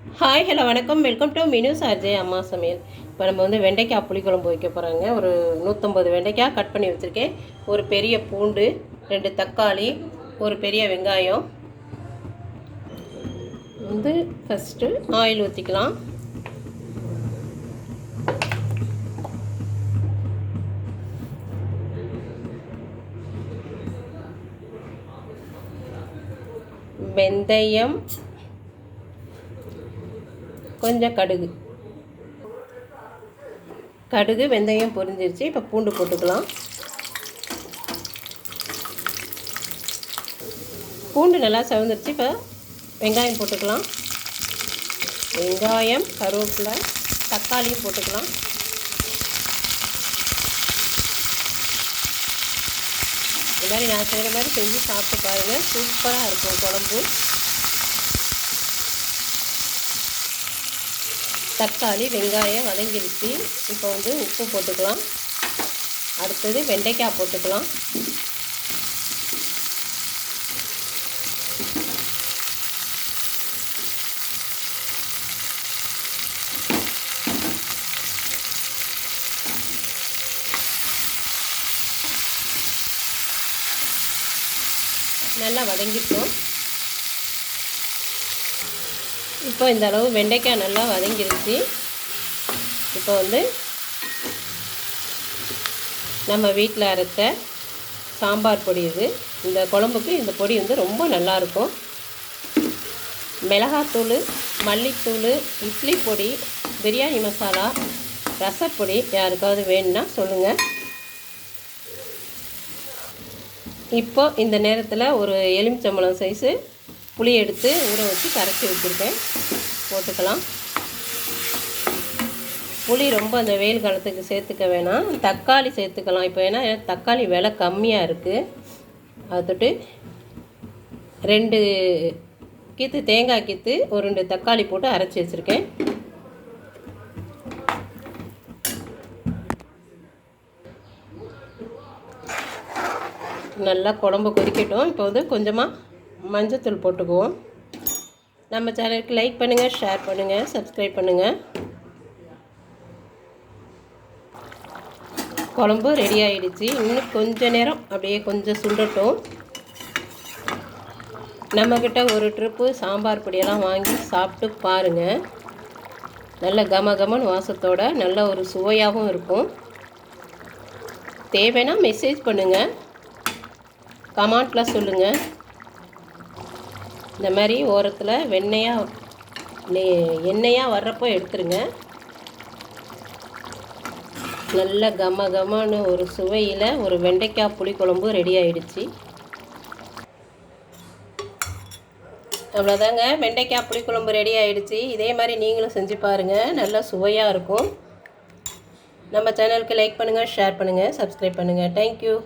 Hi hello வணக்கம். Welcome to மினு சார்ஜே அம்மா சமையல். இப்போ நம்ம வந்து வெண்டைக்காய் புளிக்குழம்பு வைக்க போகிறாங்க ஒரு நூற்றம்பது வெண்டைக்காய் கட் பண்ணி வச்சுருக்கேன். ஒரு பெரிய பூண்டு ரெண்டு தக்காளி ஒரு பெரிய வெங்காயம். வந்து ஃபஸ்ட்டு ஆயில் ஊற்றிக்கலாம் வெந்தயம் கொஞ்சம் கடுகு. கடுகு வெந்தயம் பொரிஞ்சிருச்சு. இப்போ பூண்டு போட்டுக்கலாம். பூண்டு நல்லா செவந்துருச்சு. இப்போ வெங்காயம் போட்டுக்கலாம். வெங்காயம் கருவேப்பிலை தக்காளியும் போட்டுக்கலாம். இந்த மாதிரி நான் செய்கிற மாதிரி செஞ்சு சாப்பிட்டு பாருங்கள் சூப்பராக இருக்கும் குழம்பு. தக்காளி வெங்காயம் வதங்கிருச்சு. இப்போ வந்து உப்பு போட்டுக்கலாம். அடுத்தது வெண்டைக்காய் போட்டுக்கலாம். நல்லா வதங்கிட்டோம். இப்போ இந்த அளவு வெண்டைக்காய் நல்லா வதங்கிருச்சு. இப்போ வந்து நம்ம வீட்டில் அரைத்த சாம்பார் பொடி இது. இந்த குழம்புக்கு இந்த பொடி வந்து ரொம்ப நல்லாயிருக்கும் மிளகாத்தூள் மல்லித்தூள் இட்லி பொடி பிரியாணி மசாலா ரசப்பொடி யாருக்காவது வேணும்னா சொல்லுங்கள் இப்போ இந்த நேரத்தில் ஒரு எலுமிச்சம்பழம் சைஸு புளி எடுத்து ஊற வச்சு கரைச்சி வச்சுருக்கேன். போட்டுக்கலாம். புளி ரொம்ப அந்த வெயில் காலத்துக்கு சேர்த்துக்க வேணாம். தக்காளி சேர்த்துக்கலாம். இப்போ ஏன்னா தக்காளி விலை கம்மியாக இருக்குது அதை ரெண்டு கீத்து தேங்காய் கீத்து ஒரு ரெண்டு தக்காளி போட்டு அரைச்சி வச்சுருக்கேன். நல்லா குழம்பு கொதிக்கட்டும். இப்போ வந்து கொஞ்சமாக மஞ்சத்தூள் போட்டுக்குவோம். நம்ம சேனலுக்கு லைக் பண்ணுங்கள் ஷேர் பண்ணுங்கள் சப்ஸ்கிரைப் பண்ணுங்கள் குழம்பு ரெடி ஆகிடுச்சு இன்னும் கொஞ்ச நேரம் அப்படியே கொஞ்சம் சுண்டட்டும். நம்மக்கிட்ட ஒரு ட்ரிப்பு சாம்பார் பொடியெல்லாம் வாங்கி சாப்பிட்டு பாருங்கள் நல்ல கம கமன் வாசத்தோட நல்ல ஒரு சுவையாகவும் இருக்கும். தேவைன்னா மெசேஜ் பண்ணுங்கள் கமெண்ட்டில் சொல்லுங்கள் இந்த மாதிரி ஓரத்தில் வெண்ணெயாக எண்ணெயாக வர்றப்போ எடுத்துருங்க. நல்ல கம கமன்னு ஒரு சுவையில் ஒரு வெண்டைக்காய் புளிக்குழம்பு ரெடி ஆயிடுச்சு. அவ்வளோதாங்க வெண்டைக்காய் புளிக்குழம்பு ரெடி ஆயிடுச்சு. இதே மாதிரி நீங்களும் செஞ்சு பாருங்கள் நல்லா சுவையாக இருக்கும். நம்ம சேனலுக்கு லைக் பண்ணுங்கள் ஷேர் பண்ணுங்கள் சப்ஸ்கிரைப் பண்ணுங்கள் தேங்க்யூ